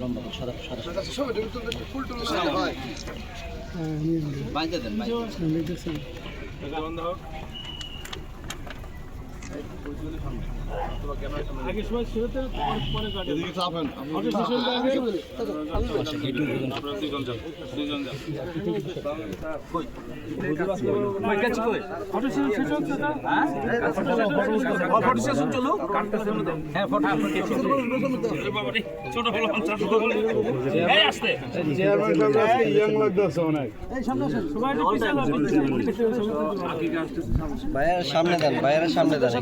লম্বা দেন সাদা সাদা আচ্ছা সবাই তুমি তো ফুল টুল হয়। দেন বাইন্দে আগে সময় শুরুতে পরে কাটে এদিকে চাপেন ফটো শেষ হচ্ছে না সবাই একটু পিছিয়ে সামনে দেন বাইরের সামনে দেন।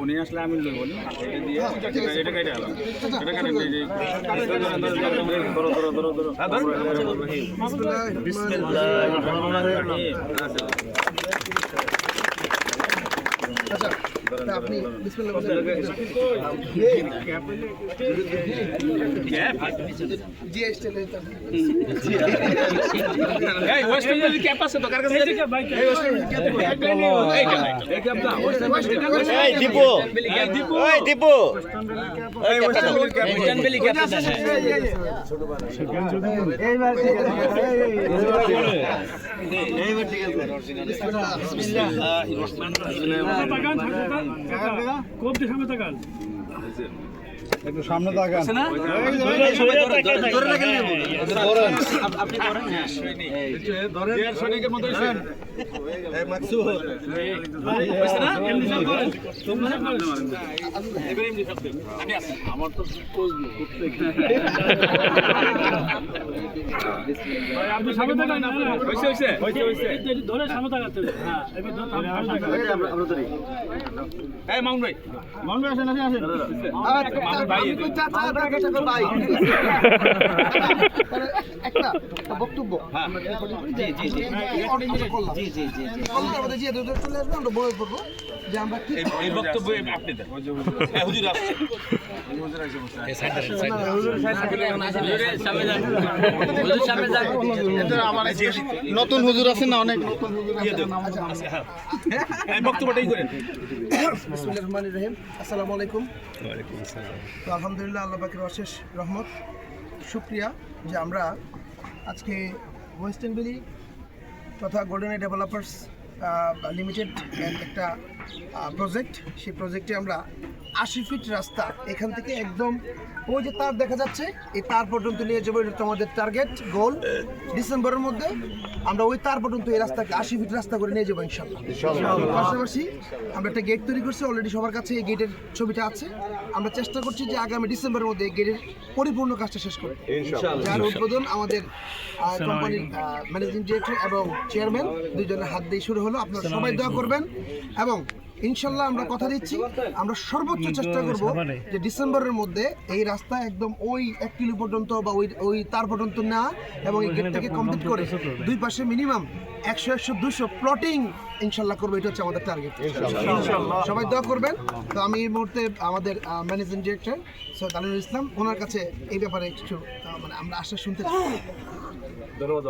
উনি আসলে আমি লইব নি এটা কেটে আলো এটা কেটে ধরো ধরো ধরো ধরো। তা আপনি じゃあ。স্টাইলে এই ওয়েস্ট ইন্ডিজ ক্যাপ আছে তো দিয়ে সামনে তাকান। একটু সামনে তাকান। দেয়ার সৈনিকের মতো হইছেন এমনি সব করেন তোমরা সব করেন আমার তো ভাই, আপনি সামনে তাকান হইছে হইছে হইছে হইছে ধরে সামনে তাকাতে হ্যাঁ এবার ধর সামনে তাকান এই মাউন্ট ভাই মামলা আসেন আসেন আসেন আমি কই চাচা চাচা ভাই একটা বক্তব্য। জি জি জি। জি জি জি আমাদের যে দুটো চলে আসবে আমরা বলে পড়ব যে আমরা কি এই বক্তব্য আপনি দেন। হ্যাঁ হুজুর আসছে। নতুন হুজুর আছে না অনেক? বক্তব্যটাই করেন। বিসমিল্লাহির রহমানির রহিম। আসসালামু আলাইকুম। আলহামদুলিল্লাহ আল্লাহ পাকের অশেষ রহমত। শুক্রিয়া যে আমরা আজকে ওয়েস্ট তথা গোল্ডেন ডেভেলপার্স লিমিটেড একটা প্রজেক্ট সেই প্রজেক্টে আমরা আশি ফিট রাস্তা। এখান থেকে একদম ওই যে তার দেখা যাচ্ছে এই তার পর্যন্ত নিয়ে যাব এটা আমাদের টার্গেট গোল ডিসেম্বরের মধ্যে আমরা ওই তার পর্যন্ত এই রাস্তাকে আশি ফিট রাস্তা করে নিয়ে যাব ইনশাল্লাহ। পাশাপাশি আমরা একটা গেট তৈরি করছি অলরেডি সবার কাছে এই গেটের ছবিটা আছে। আমরা চেষ্টা করছি যে আগামী ডিসেম্বরের মধ্যে এই গেটের পরিপূর্ণ কাজটা শেষ করতে। যার উদ্বোধন আমাদের কোম্পানির ম্যানেজিং ডিরেক্টর এবং চেয়ারম্যান দুইজনের হাত দিয়ে শুরু হলো। আপনারা সবাই দোয়া করবেন এবং ইনশাল্লাহ আমরা কথা দিচ্ছি। আমরা সর্বোচ্চ চেষ্টা করব যে ডিসেম্বরের মধ্যে এই রাস্তা একদম ওই এক কিলো পর্যন্ত বা ওই ওই তার পর্যন্ত না এবং এই গেটটাকে কমপ্লিট করে দুই পাশে মিনিমাম একশো একশো দুশো প্লটিং ইনশাল্লাহ করব। এটা হচ্ছে আমাদের টার্গেট সবাই দোয়া করবেন। তো আমি এই মুহূর্তে আমাদের ম্যানেজিং ডিরেক্টর সৈয়দ আলিনুল ইসলাম ওনার কাছে এই ব্যাপারে কিছু মানে আমরা আশ্বাস শুনতে চাই। ধন্যবাদ